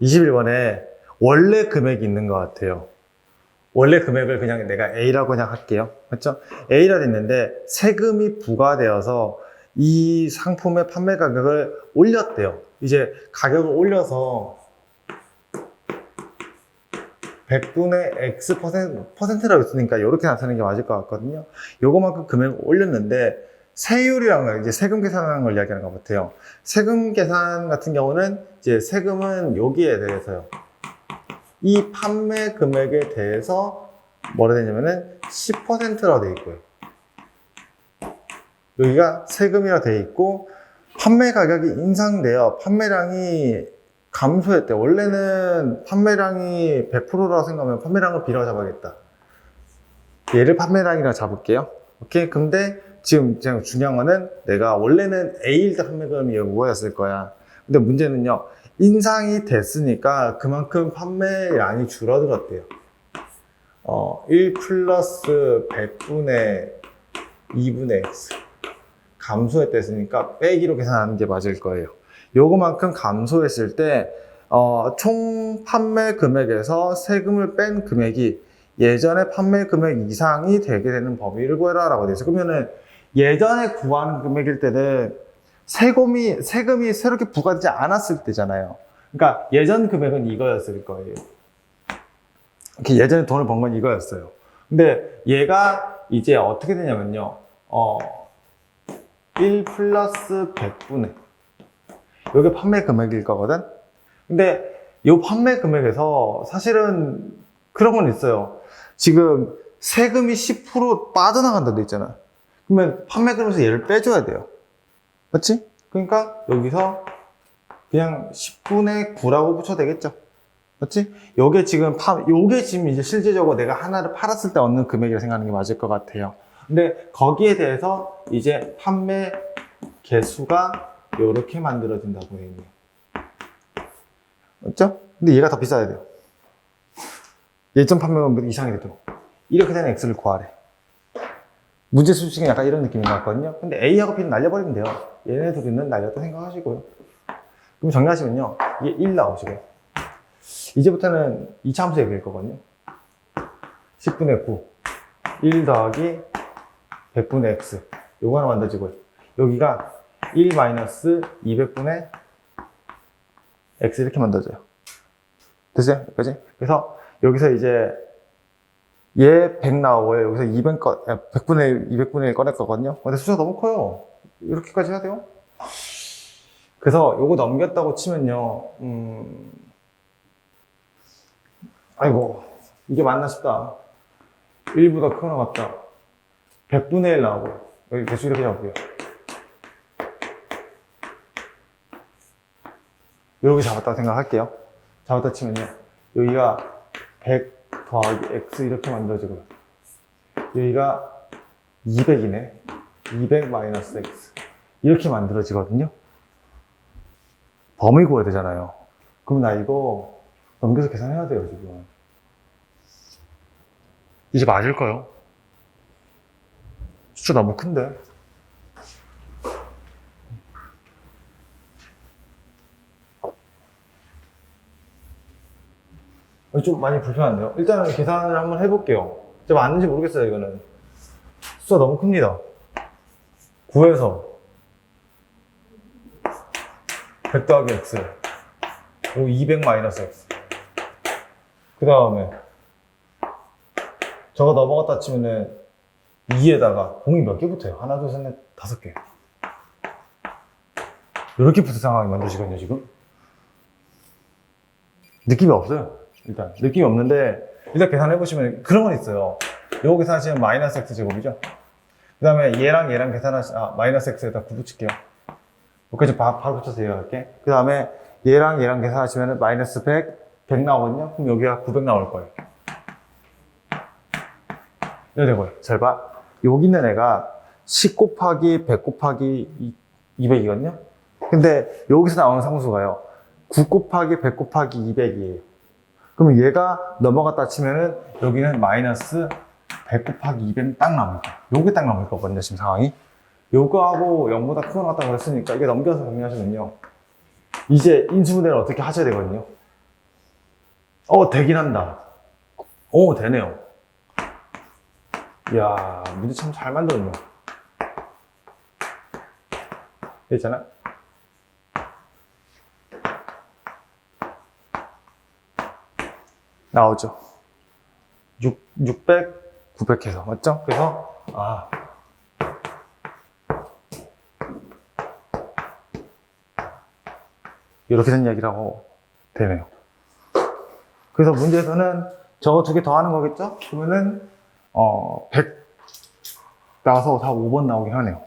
21번에 원래 금액이 있는 것 같아요. 원래 금액을 그냥 내가 A라고 그냥 할게요. 맞죠? A라 됐는데 세금이 부과되어서 이 상품의 판매 가격을 올렸대요. 이제 가격을 올려서 100분의 X 퍼센트, 퍼센트라고 있으니까 이렇게 나타내는 게 맞을 것 같거든요. 요거만큼 금액을 올렸는데 세율이라는 걸 이제 세금 계산하는 걸 이야기하는 것 같아요. 세금 계산 같은 경우는 이제 세금은 여기에 대해서요. 이 판매 금액에 대해서 뭐라 되냐면은 10%라고 되어 있고요. 여기가 세금이라 되어 있고 판매 가격이 인상되어 판매량이 감소했대. 원래는 판매량이 100%라고 생각하면 판매량을 B라고 잡아야겠다. 얘를 판매량이라 잡을게요. 오케이. 근데 지금 그냥 중요한 거는 내가 원래는 A일 때 판매금이 5였을 거야. 근데 문제는요. 인상이 됐으니까 그만큼 판매량이 줄어들었대요. 어, 1 플러스 100분의 2분의 X. 감소했댔으니까 빼기로 계산하는 게 맞을 거예요. 요거만큼 감소했을 때, 어, 총 판매 금액에서 세금을 뺀 금액이 예전에 판매 금액 이상이 되게 되는 범위를 구해라 라고 되어 있어요. 그러면은 예전에 구하는 금액일 때는 세금이, 세금이 새롭게 부과되지 않았을 때잖아요. 그러니까 예전 금액은 이거였을 거예요. 이렇게 예전에 돈을 번 건 이거였어요. 근데 얘가 이제 어떻게 되냐면요. 어, 1 플러스 100분의 이게 판매 금액일 거거든. 근데 이 판매 금액에서 사실은 그런 건 있어요. 지금 세금이 10% 빠져나간다고 돼 있잖아. 그러면 판매 금액에서 얘를 빼줘야 돼요. 맞지? 그러니까 여기서 그냥 10분의 9라고 붙여도 되겠죠. 맞지? 요게 지금 파, 요게 지금 이제 실제적으로 내가 하나를 팔았을 때 얻는 금액이라 생각하는 게 맞을 것 같아요. 근데 거기에 대해서 이제 판매 개수가 이렇게 만들어진다고 해요. 맞죠? 근데 얘가 더 비싸야 돼요. 예전 판매금 이상이 되도록. 이렇게 되는 X를 구하래. 문제 수식은 약간 이런 느낌인 것 같거든요. 근데 A하고 B는 날려버리면 돼요. 얘네 둘이는 날렸다 생각하시고요. 그럼 정리하시면요. 이게 1 나오시고요. 이제부터는 2차 함수 얘기할 거거든요. 10분의 9. 1 더하기 100분의 X. 요거 하나 만들어지고요. 여기가 1 마이너스 200분의 X 이렇게 만들어져요. 됐어요? 여기까지? 그래서 여기서 이제 얘 100 나오고요. 여기서 200 꺼, 100분의 200분의 1 꺼낼 거거든요. 근데 숫자가 너무 커요. 이렇게까지 해야 돼요? 그래서 요거 넘겼다고 치면요. 음, 아이고, 이게 맞나 싶다. 1보다 큰거 같다. 100분의 1 나오고. 여기 개수 이렇게 잡을게요. 이렇게 잡았다고 생각할게요. 잡았다 치면요. 여기가 100 더하기 x 이렇게 만들어지고요. 여기가 200이네. 200 마이너스 x. 이렇게 만들어지거든요. 범위 구해야 되잖아요. 그럼 나 이거 넘겨서 계산해야 돼요, 지금. 이제 맞을까요? 숫자 너무 큰데? 좀 많이 불편한데요? 일단은 계산을 한번 해볼게요. 진짜 맞는지 모르겠어요, 이거는. 숫자 너무 큽니다. 9에서 100 더하기 x. 그리고 200 마이너스 x. 그 다음에 저거 넘어갔다 치면은 2에다가 공이 몇 개 붙어요? 하나, 둘, 셋, 넷, 다섯 개. 이렇게 붙은 상황이 만들어지거든요, 지금. 느낌이 없어요. 일단. 느낌이 없는데, 일단 계산해 보시면 그런 건 있어요. 요거 계산하시면 마이너스 x 제곱이죠. 그 다음에 얘랑 얘랑 계산하시, 아, 마이너스 x에다 9 붙일게요. 여기까지 바, 바로 붙여서 이해할게. 그 다음에 얘랑 얘랑 계산하시면 마이너스 100, 100 나오거든요. 그럼 여기가 900 나올 거예요. 이래 되고요. 잘 봐. 여기 있는 애가 10 곱하기 100 곱하기 200이거든요. 근데 여기서 나오는 상수가요. 9 곱하기 100 곱하기 200이에요. 그러면 얘가 넘어갔다 치면은 여기는 마이너스 100 곱하기 200딱 거예요. 요게 딱 남을 거거든요, 지금 상황이. 요거하고 0보다 크거 같다고 했으니까 이게 넘겨서 정리하시면요. 이제 인수분해를 어떻게 하셔야 되거든요. 어, 되긴 한다. 오, 되네요. 이야, 문제 참 잘 만들었네. 됐잖아? 나오죠. 6, 600, 900 해서, 맞죠? 그래서, 아. 이렇게 된 얘기라고 되네요. 그래서 문제에서는 저거 두 개 더 하는 거겠죠? 그러면은, 어, 100 나와서 다 5번 나오긴 하네요.